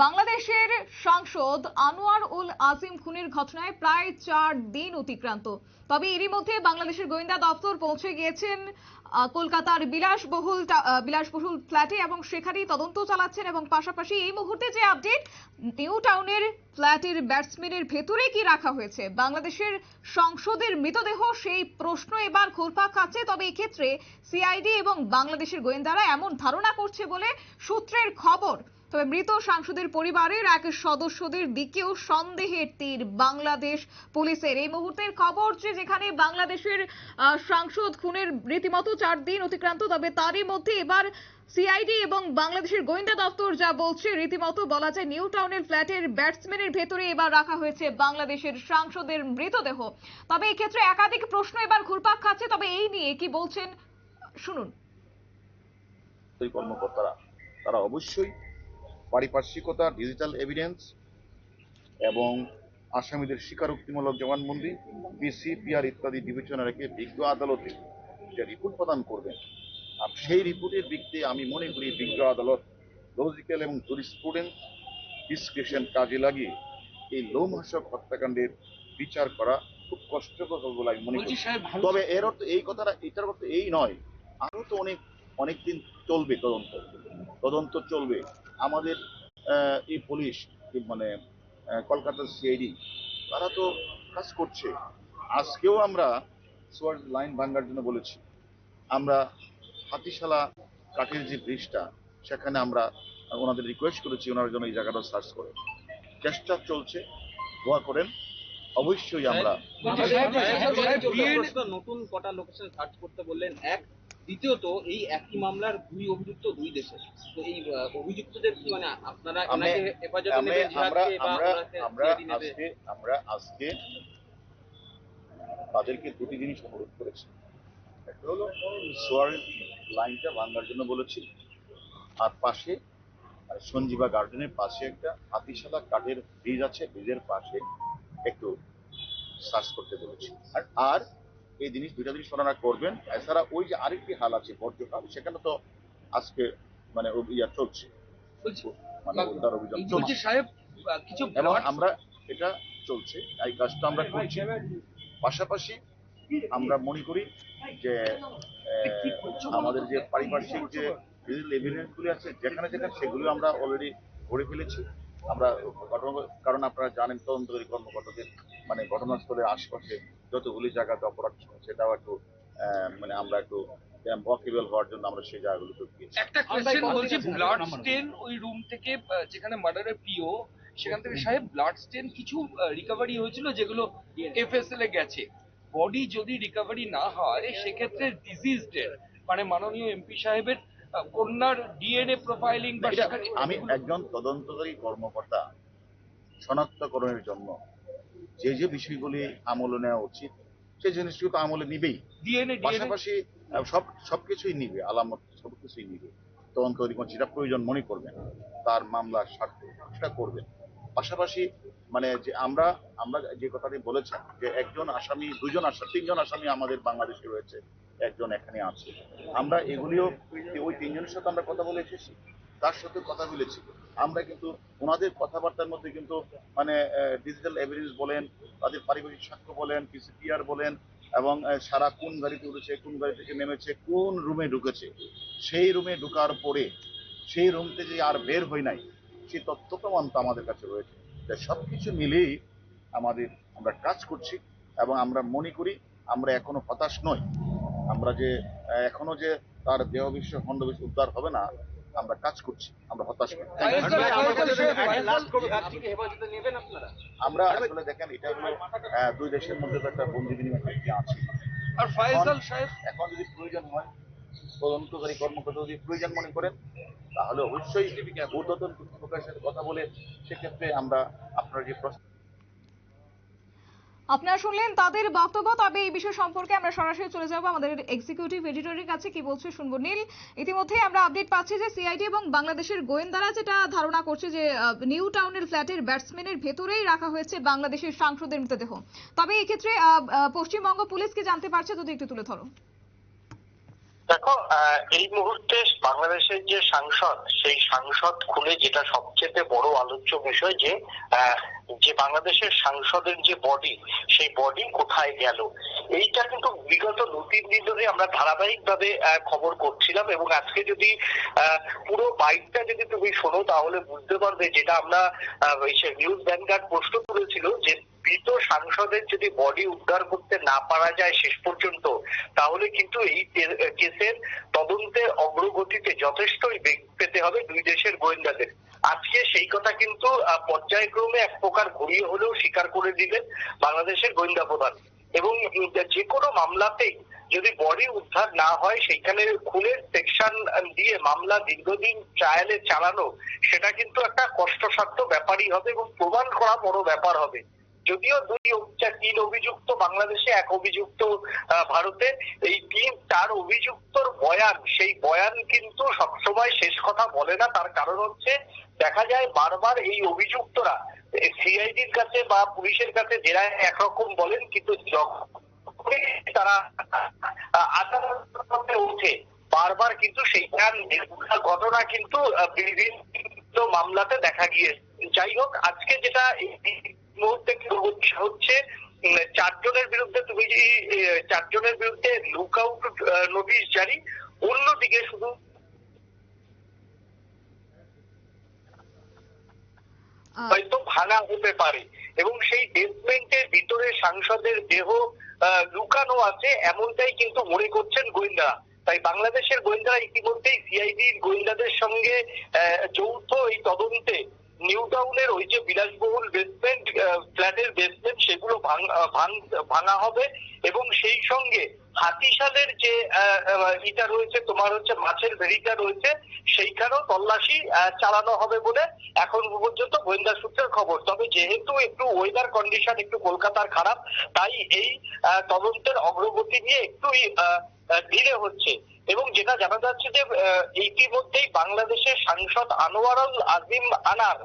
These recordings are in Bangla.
বাংলাদেশের সাংসদ আনোয়ার উল আজিম খুনের ঘটনায় প্রায় চার দিন অতিক্রান্ত। তবে এরই মধ্যে বাংলাদেশের গোয়েন্দা দপ্তর পৌঁছে গিয়েছেন কলকাতার বিলাসবহুল বিলাসবহুল ফ্ল্যাটে এবং সেখানেই তদন্ত চালাচ্ছেন এবং পাশাপাশি এই মুহূর্তে যে আপডেট, নিউ টাউনের ফ্ল্যাটের ব্যাটসম্যানের ভেতরে কি রাখা হয়েছে? বাংলাদেশের সংসদের মৃতদেহ, সেই প্রশ্ন এবার ঘুরপাক খাচ্ছে। তবে এক্ষেত্রে সিআইডি এবং বাংলাদেশের গোয়েন্দারা এমন ধারণা করছে বলে সূত্রের খবর। তবে মৃত সাংসদের পরিবারের এক সদস্যদের দিকেও সন্দেহের তীর। বাংলাদেশ পুলিশের এই মুহূর্তের খবর যে যেখানে বাংলাদেশের সাংসদ খুনের রীতিমতো চার দিন অতিক্রান্ত, তবে তারই মধ্যে এবার সিআইডি এবং বাংলাদেশের গোয়েন্দা দপ্তর যা বলছে, রীতিমতো বলা যায় নিউ টাউনের ফ্ল্যাটের ব্যাটসম্যানের ভেতরে এবার রাখা হয়েছে বাংলাদেশের সাংসদের মৃতদেহ। তবে এক্ষেত্রে একাধিক প্রশ্ন এবার ঘুরপাক খাচ্ছে, তবে এই নিয়ে কি বলছেন? শুনুন। কর্মকর্তারা, তারা অবশ্যই পারিপার্শ্বিকতা ডিজিটাল এভিডেন্স এবং আসামিদের স্বীকারোক্তিমূলক জবানবন্দি পিসি পিআর ইত্যাদি বিবেচনা রেখে বিজ্ঞ আদালতে যে রিপোর্ট প্রদান করবেন আর সেই রিপোর্টের দিক দিয়ে আমি মনে করি বিজ্ঞ আদালত লজিক্যাল এবং জুরিস্প্রুডেন্স ডিসক্রিপশন কাজে লাগিয়ে এই লোমহাসক হত্যাকাণ্ডের বিচার করা খুব কষ্টকর হবে বলে আমি মনে করি। তবে এর অর্থ এই কথাটা এটার অর্থ এই নয় আরও তো অনেক অনেকদিন চলবে তদন্ত। তদন্ত চলবে। আমাদের এই পুলিশ মানে কলকাতার সিআইডি তারা তো কাজ করছে আজকেও আমরা সোয়ার লাইন ভাঙ্গার জন্য বলেছি আমরা হাতিশালা কাঠের যে ব্রিজটা সেখানে আমরা ওনাদের রিকোয়েস্ট করেছি ওনার জন্য এই জায়গাটা সার্চ করে চেষ্টা চলছে দোয়া করেন অবশ্যই আমরা নতুন কটা লোকেশন সার্চ করতে বললেন এক দ্বিতীয়ত এই একই মামলার দুই অভিযুক্ত দুই দেশে তো এই অভিযুক্তদের কি মানে আপনারা আমি- হেফাজতে নেবেন আমরা? আজকে আমরা আজকে তাদেরকে দুটি জিনিস অনুরোধ করেছি। একটা হলো সোয়ার লাইনটা ভাঙার জন্য বলেছি আর পাশে আর সঞ্জীবা গার্ডেনের পাশে একটা হাতিশালা কাঠের ব্রিজ আছে ব্রিজের পাশে একটু সার্চ করতে বলেছি। আর আর এই জিনিস দুইটা জিনিস ওনারা করবেন। এছাড়া ওই যে আরেকটি হাল আছে বর্জ্যকাল সেখানে তো আজকে মানে অভিযান চলছে। মানে আমরা এটা চলছে এই কাজটা আমরা করছি। পাশাপাশি আমরা মনে করি যে আমাদের যে পারিপার্শ্বিক যে ডিজিটাল এভিডেন্স গুলি আছে যেখানে যেখানে সেগুলো আমরা অলরেডি ভরে ফেলেছি। আমরা কারণ আপনারা জানেন তদন্তকারী কর্মকর্তাদের মানে ঘটনাস্থলের আশপাশে যতগুলি জায়গাতে অপরাধ ছিল, সেটাও একটু আহ, মানে আমরা একটু ওয়াকেবল হওয়ার জন্য আমরা সেই জায়গাগুলোতে গিয়েছি। একটা কোয়েশ্চেন বলছি ব্লাড স্টেন ওই রুম থেকে যেখানে মার্ডারের পিও সেখান থেকে সাহেব ব্লাড স্টেন কিছু রিকভারি হয়েছিল যেগুলো এফএসএল এ গেছে। বডি যদি রিকভারি না হয় সেক্ষেত্রে মানে মাননীয় এমপি সাহেবের কন্যার ডিএনএ প্রোফাইলিং বা আমি একজন তদন্তকারী কর্মকর্তা শনাক্তকরণের জন্য যে যে বিষয়গুলি আমলে নেওয়া উচিত সেই জিনিসগুলো তো আমলে নিবেই। পাশাপাশি সব সবকিছুই নিবে আলামত সবকিছুই নিবে। তদন্তকারী কোন যেটা প্রয়োজন মনে করবেন তার মামলার স্বার্থে সেটা করবেন। পাশাপাশি মানে যে আমরা আমরা যে কথাটি বলেছেন যে একজন আসামি দুজন আসামি তিনজন আসামি আমাদের বাংলাদেশে রয়েছে একজন এখানে আছে। আমরা এগুলিও ওই তিনজনের সাথে আমরা কথা বলে এসেছি। তার সাথে কথা বলেছি আমরা কিন্তু ওনাদের কথাবার্তার মধ্যে কিন্তু মানে ডিজিটাল এভিডেন্স বলেন, তাদের পারিবারিক সাক্ষ্য বলেন পিসিপিআর বলেন, এবং সারা কোন গাড়িতে উঠেছে, কোন গাড়ি থেকে নেমেছে, কোন রুমে ঢুকেছে, সেই রুমে ঢোকার পরে, সেই রুম থেকে আর বের হয় নাই সেই তথ্য প্রমাণ তো আমাদের কাছে রয়েছে। তাই সবকিছু মিলেই আমাদের, আমরা কাজ করছি, এবং আমরা মনে করি আমরা এখনও হতাশ নই। আমরা যে, এখনও যে তার দেহ বিশ্ব খণ্ড উদ্ধার হবে না আমরা কাজ করছি আমরা হতাশ আমরা আসলে দেখেন এটা হলো দুই দেশের মধ্যে তো একটা বন্দি বিনিময় চুক্তি আছে। আর ফায়জাল সাহেব? এখন যদি প্রয়োজন হয় তদন্তকারী কর্মকর্তা যদি প্রয়োজন মনে করেন তাহলে অবশ্যই ঊর্ধ্বতন কর্তৃপক্ষের সাথে কথা বলে সেক্ষেত্রে আমরা আপনার যে প্রশ্ন আপনারা শুনলেন তাদের বক্তব্য তবে এই বিষয় সম্পর্কে আমরা সরাসরি চলে যাব আমাদের এক্সিকিউটিভ এডিটরের কাছে। কি বলছে শুনব নীল। ইতিমধ্যে আমরা আপডেট পাচ্ছি যে সিআইডি এবং বাংলাদেশের গোয়েন্দারা যেটা ধারণা করছে যে নিউ টাউনের ফ্ল্যাটের ব্যাটসম্যানের ভেতরেই রাখা হয়েছে বাংলাদেশের সাংসদের মৃতদেহ। তবে এই ক্ষেত্রে আহ, আহ, পশ্চিমবঙ্গ পুলিশ কি জানতে পারছে যদি একটু তুলে ধরো। দেখো এই মুহূর্তে বাংলাদেশের যে সাংসদ সেই সাংসদ খুলে যেটা সবচেয়ে বড় আলোচ্য বিষয় যে যে বাংলাদেশের সাংসদের যে বডি সেই বডি কোথায় গেল? এইটা কিন্তু বিগত দু তিন দিন ধরে আমরা ধারাবাহিকভাবে খবর করছিলাম এবং আজকে যদি পুরো বাইকটা যদি তুমি শোনো, তাহলে বুঝতে পারবে যেটা আমরা নিউজ ভ্যানগার্ড প্রশ্ন করেছিল যে মৃত সাংসদের যদি বডি উদ্ধার করতে না পারা যায় শেষ পর্যন্ত, তাহলে কিন্তু এই কেসের তদন্তের অগ্রগতিতে যথেষ্টই বেগ পেতে হবে দুই দেশের গোয়েন্দাদের। আজকে সেই কথা কিন্তু পর্যায়ক্রমে এক প্রকার ঘুরিয়ে হলেও স্বীকার করে দিলেন বাংলাদেশের গোয়েন্দা প্রধান। এবং যে কোনো মামলাতেই যদি বডি উদ্ধার না হয়, সেইখানে খুনের সেকশন দিয়ে মামলা দীর্ঘদিন ট্রায়ালে চালানো, সেটা কিন্তু একটা কষ্টসাধ্য ব্যাপারই হবে এবং প্রমাণ করা বড় ব্যাপার হবে। যদিও দুই তিন অভিযুক্ত বাংলাদেশে, এক অভিযুক্ত ভারতে, এই তিন, চার অভিযুক্তর বয়ান, সেই বয়ান কিন্তু সবসময় শেষ কথা বলে না। তার কারণ হচ্ছে দেখা যায় বারবার এই অভিযুক্তরা সিআইডির কাছে বা পুলিশের কাছে যারা একরকম বলেন, কিন্তু তারা আদালতে ওঠে, বারবার কিন্তু সেইখান ঘটনা কিন্তু বিভিন্ন মামলাতে দেখা গিয়ে যাই হোক, আজকে যেটা মুহূর্তে হচ্ছে চারজনের বিরুদ্ধে তুমি যে চারজনের বিরুদ্ধে লুক আউট নোটিশ জারি, অন্যদিকে শুধু হয়তো ভাঙা হতে পারে। এবং সেই বেসমেন্টের ভিতরে সাংসদের দেহ লুকানো আছে, এমনটাই কিন্তু মনে করছেন গোয়েন্দারা তাই বাংলাদেশের গোয়েন্দারা ইতিমধ্যেই সিআইডির গোয়েন্দাদের সঙ্গে যৌথ এই তদন্তে নিউ টাউনের ওই যে বিলাসবহুল বেসমেন্ট ফ্ল্যাটের বেসমেন্ট সেগুলো ভাঙা হবে। এবং সেই সঙ্গে হাতিশালের যে ইটা রয়েছে, তোমার হচ্ছে মাছের ভেড়িটা রয়েছে, সেইখানেও তল্লাশি চালানো হবে বলে এখন পর্যন্ত গোয়েন্দা সূত্রের খবর। তবে যেহেতু একটু ওয়েদার কন্ডিশন একটু কলকাতার খারাপ, তাই এই তদন্তের অগ্রগতি নিয়ে একটুই ধীরে হচ্ছে। এবং যেটা জানা যাচ্ছে যে ইতিমধ্যেই বাংলাদেশের সাংসদ আনোয়ারুল আজিম আনার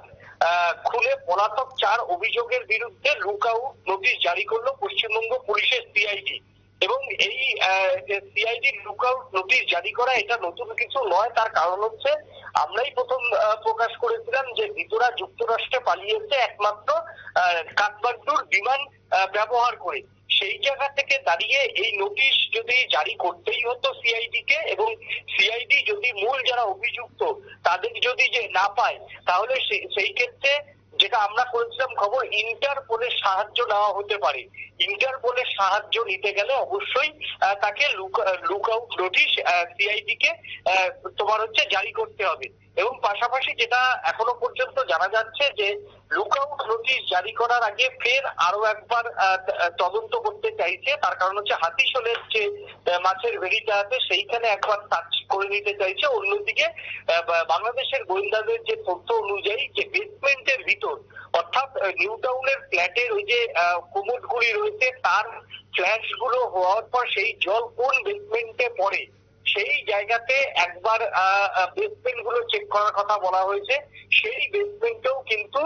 খুলে পলাতক চার অভিযোগের বিরুদ্ধে লুকআউট নোটিশ জারি করল পশ্চিমবঙ্গ পুলিশের সিআইডি এবং এই সিআইডি লুকআউট নোটিশ জারি করা, এটা নতুন কিছু নয়, তার কারণ হচ্ছে আমরাই প্রথম প্রকাশ করেছিলাম যে ভিতরা যুক্তরাষ্ট্রে পালিয়েছে একমাত্র কাঠমান্ডুর বিমান ব্যবহার করে। সেই জায়গা থেকে দাঁড়িয়ে এই নোটিশ যদি জারি করতেই হতো সিআইডি কে এবং সিআইডি যদি মূল যারা অভিযুক্ত তাদের যদি যে না পায়, তাহলে সেই ক্ষেত্রে যেটা আমরা করেছিলাম খবর, ইন্টারপোলের সাহায্য নেওয়া হতে পারে। ইন্টারপোলের সাহায্য নিতে গেলে অবশ্যই তাকে লুক আউট নোটিশ সিআইডি কে তোমার হচ্ছে জারি করতে হবে। এবং পাশাপাশি যেটা এখনও পর্যন্ত জানা যাচ্ছে যে লুক আউট নোটিশ জারি করার আগে ফের আরও একবার তদন্ত করতে চাইছে। তার কারণ হচ্ছে হাতিশোলের যে মাছের ভেড়িটা আছে, সেইখানে একবার সার্চ করে নিতে চাইছে। অন্যদিকে বাংলাদেশের গোয়েন্দাদের যে তথ্য অনুযায়ী যে বেসমেন্টের ভিতর, অর্থাৎ নিউ টাউনের ফ্ল্যাটের ওই যে কোমোড গুলি রয়েছে, তার ফ্ল্যাশগুলো হওয়ার পর সেই জল কোন বেসমেন্টে পড়ে সেই জায়গাতে একবার বেসমেন্টগুলো চেক করার কথা বলা হয়েছে। সেই বেসমেন্টেও কিন্তু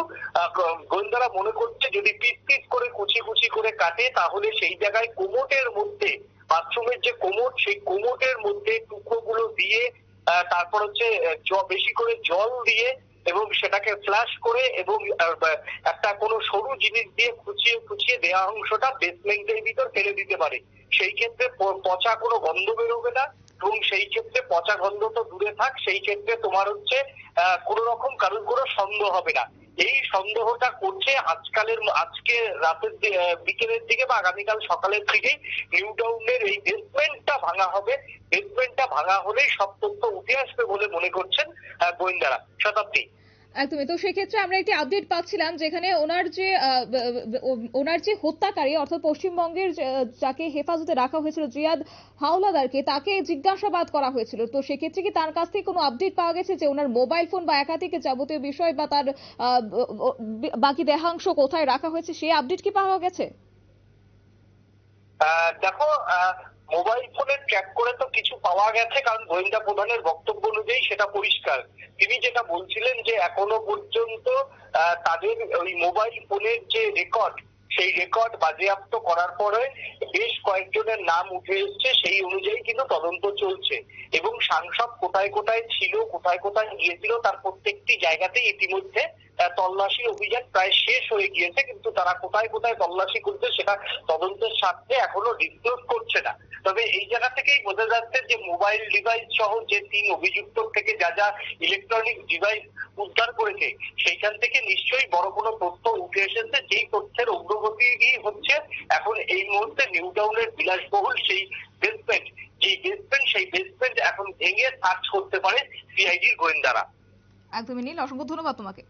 গোয়েন্দারা মনে করছে যদি পিস পিস করে, কুচি কুচি করে কাটে, তাহলে সেই জায়গায় কোমোটের মধ্যে, বাথরুমের যে কোমোট, সেই কোমোটের মধ্যে টুকরোগুলো দিয়ে তারপর হচ্ছে বেশি করে জল দিয়ে এবং সেটাকে ফ্ল্যাশ করে এবং একটা কোনো সরু জিনিস দিয়ে খুঁচিয়ে খুঁচিয়ে দেওয়া অংশটা বেসমেন্টের ভিতর ফেলে দিতে পারে। সেই ক্ষেত্রে পচা কোনো গন্ধ বেরোবে না। এবং সেই ক্ষেত্রে পচা গন্ধ তো দূরে থাক, সেই ক্ষেত্রে তোমার হচ্ছে কোন রকম কারোর কোনো সন্দেহ হবে না। এই সন্দেহটা করছে আজকালের আজকে রাতের বিকেলের দিকে বা আগামীকাল সকালের দিকেই নিউ টাউনের এই বেসমেন্টটা ভাঙা হবে। বেসমেন্টটা ভাঙা হলেই সব তথ্য উঠে আসবে বলে মনে করছেন গোয়েন্দারা। শতাব্দী। একদমই। তো সেক্ষেত্রে আমরা একটি আপডেট পাচ্ছিলাম যেখানে ওনার যে ওনার যে হত্যাকারী, অর্থাৎ পশ্চিমবঙ্গের যাকে হেফাজতে রাখা হয়েছিল জিয়াদ হাওলাদারকে, তাকে জিজ্ঞাসাবাদ করা হয়েছিল। তো সেক্ষেত্রে কি তার কাছ থেকে কোনো আপডেট পাওয়া গেছে যে ওনার মোবাইল ফোন বা একাধিক যাবতীয় বিষয় বা তার বাকি দেহাংশ কোথায় রাখা হয়েছে, সেই আপডেট কি পাওয়া গেছে? দেখো মোবাইল ফোনে ট্র্যাক করে তো কিছু পাওয়া গেছে, কারণ গোয়েন্দা প্রধানের বক্তব্য অনুযায়ী সেটা পরিষ্কার। তিনি যেটা বলছিলেন যে এখনও পর্যন্ত তাদের ওই মোবাইল ফোনের যে রেকর্ড সেই রেকর্ড বাজেয়াপ্ত করার পরে বেশ কয়েকজনের নাম উঠে এসছে, সেই অনুযায়ী কিন্তু তদন্ত চলছে। এবং সাংসদ কোথায় কোথায় ছিল, কোথায় কোথায় গিয়েছিল, তার প্রত্যেকটি জায়গাতেই ইতিমধ্যে তল্লাশি অভিযান প্রায় শেষ হয়ে গিয়েছে, কিন্তু তারা কোথায় কোথায় তল্লাশি করছে সেটা তদন্তের স্বার্থে এখনও ডিসক্লোজ করছে না। তবে এই জায়গা থেকেই বোঝা যাচ্ছে যে মোবাইল ডিভাইস সহ যে তিন অভিযুক্ত থেকে যা যা ইলেকট্রনিক ডিভাইস উদ্ধার করেছে, সেইখান থেকে নিশ্চয়ই বড় কোনো তথ্য উঠে এসেছে। যেই তথ্যের অগ্রগতি হচ্ছে এখন এই মুহূর্তে নিউ টাউনের বিলাসবহুল সেই বেসমেন্ট যে বেসমেন্ট সেই বেসমেন্ট এখন ভেঙে সার্চ করতে পারে সিআইডির গোয়েন্দারা। একদমই নীল, অসংখ্য ধন্যবাদ তোমাকে।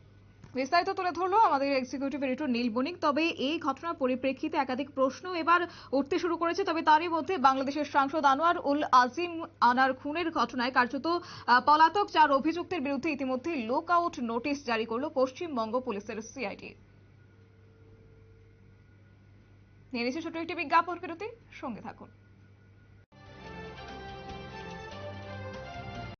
বিস্তারিত তুলে ধরলো আমাদের এক্সিকিউটিভ এডিটর নীল বণিক। তবে এই ঘটনার পরিপ্রেক্ষিতে একাধিক প্রশ্ন এবার উঠতে শুরু করেছে। তবে তারই মধ্যে বাংলাদেশের সাংসদ আনোয়ার উল আজিম আনার খুনের ঘটনায় কার্যত পলাতক চার অভিযুক্তের বিরুদ্ধে ইতিমধ্যে লুক আউট নোটিশ জারি করল পশ্চিমবঙ্গ পুলিশের সিআইডি নিয়ে নিচ্ছে ছোট একটি বিজ্ঞাপন, বিরতি, সঙ্গে থাকুন।